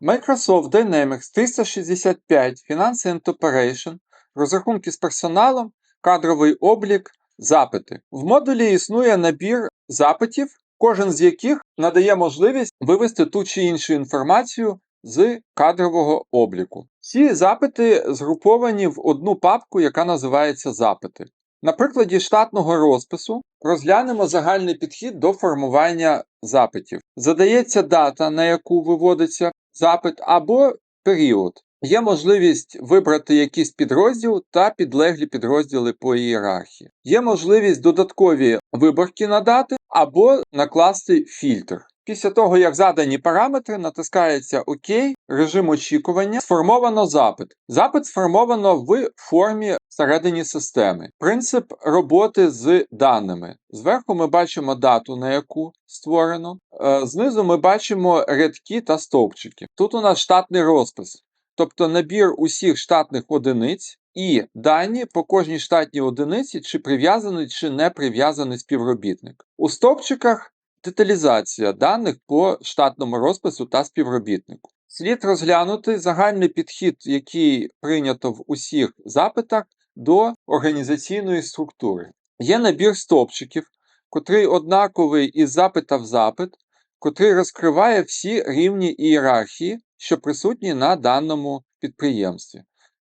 Microsoft Dynamics 365 Finance and Operation, розрахунки з персоналом, кадровий облік, запити. В модулі існує набір запитів, кожен з яких надає можливість вивести ту чи іншу інформацію з кадрового обліку. Ці запити згруповані в одну папку, яка називається запити. На прикладі штатного розпису розглянемо загальний підхід до формування запитів. Задається дата, на яку виводиться запит, або період. Є можливість вибрати якийсь підрозділ та підлеглі підрозділи по ієрархії. Є можливість додаткові виборки надати або накласти фільтр. Після того, як задані параметри, натискається ОК, режим очікування, сформовано запит. Запит сформовано в формі всередині системи. Принцип роботи з даними. Зверху ми бачимо дату, на яку створено. Е, Знизу ми бачимо рядки та стовпчики. Тут у нас штатний розпис, тобто набір усіх штатних одиниць і дані по кожній штатній одиниці, чи прив'язаний чи не прив'язаний співробітник. У стовпчиках деталізація даних по штатному розпису та співробітнику. Слід розглянути загальний підхід, який прийнято в усіх запитах до організаційної структури. Є набір стовпчиків, котрий однаковий із запита в запит, котрий розкриває всі рівні ієрархії, що присутні на даному підприємстві.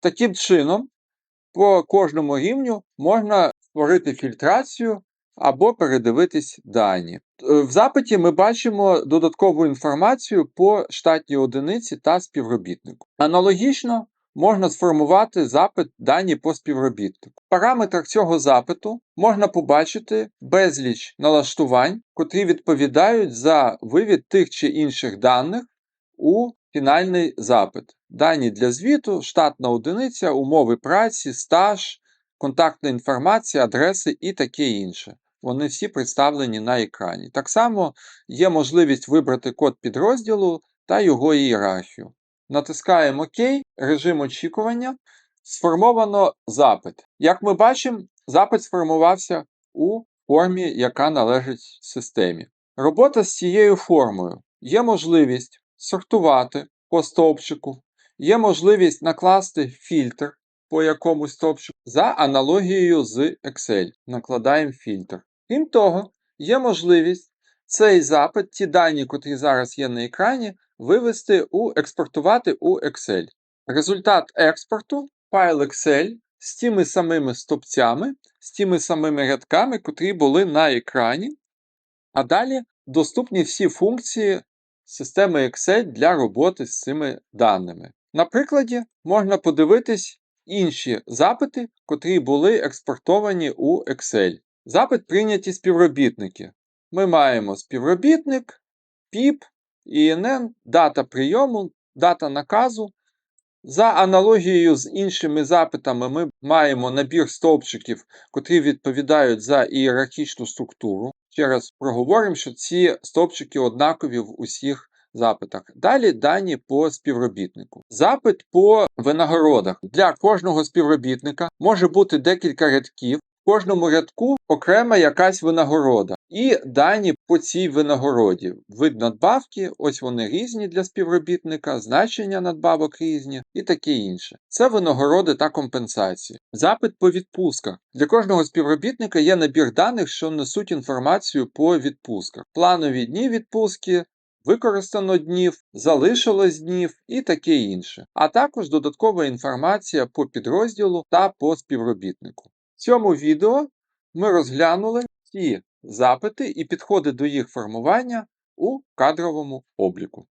Таким чином, по кожному рівню можна створити фільтрацію або передивитись дані. Е, В запиті ми бачимо додаткову інформацію по штатній одиниці та співробітнику. Аналогічно можна сформувати запит дані по співробітнику. В параметрах цього запиту можна побачити безліч налаштувань, котрі відповідають за вивід тих чи інших даних у фінальний запит. Дані для звіту, штатна одиниця, умови праці, стаж, контактна інформація, адреси і таке інше. Вони всі представлені на екрані. Так само є можливість вибрати код підрозділу та його ієрархію. Натискаємо ОК, режим очікування. Сформовано запит. Як ми бачимо, запит сформувався у формі, яка належить системі. Робота з цією формою. Є можливість сортувати по стовпчику, є можливість накласти фільтр по якомусь стовпчику за аналогією з Excel. Накладаємо фільтр. Крім того, є можливість цей запит, ті дані, котрі зараз є на екрані, вивести у експортувати у Excel. Результат експорту файл Excel з тими самими стопцями, з тими самими рядками, котрі були на екрані. А далі доступні всі функції системи Excel для роботи з цими даними. На прикладі можна подивитись інші запити, котрі були експортовані у Excel. Запит прийняті співробітники. Ми маємо співробітник, ПІП, ІНН, дата прийому, дата наказу. За аналогією з іншими запитами, ми маємо набір стовпчиків, котрі відповідають за ієрархічну структуру. Ще раз проговоримо, що ці стовпчики однакові в усіх запитах. Далі дані по співробітнику. Запит по винагородах. Для кожного співробітника може бути декілька рядків. В кожному рядку окрема якась винагорода. І дані по цій винагороді. Вид надбавки, ось вони різні для співробітника, значення надбавок різні і таке інше. Це винагороди та компенсації. Запит по відпусках. Для кожного співробітника є набір даних, що несуть інформацію по відпусках. Планові дні відпустки, використано днів, залишилось днів і таке інше. А також додаткова інформація по підрозділу та по співробітнику. В цьому відео ми розглянули ці запити і підходи до їх формування у кадровому обліку.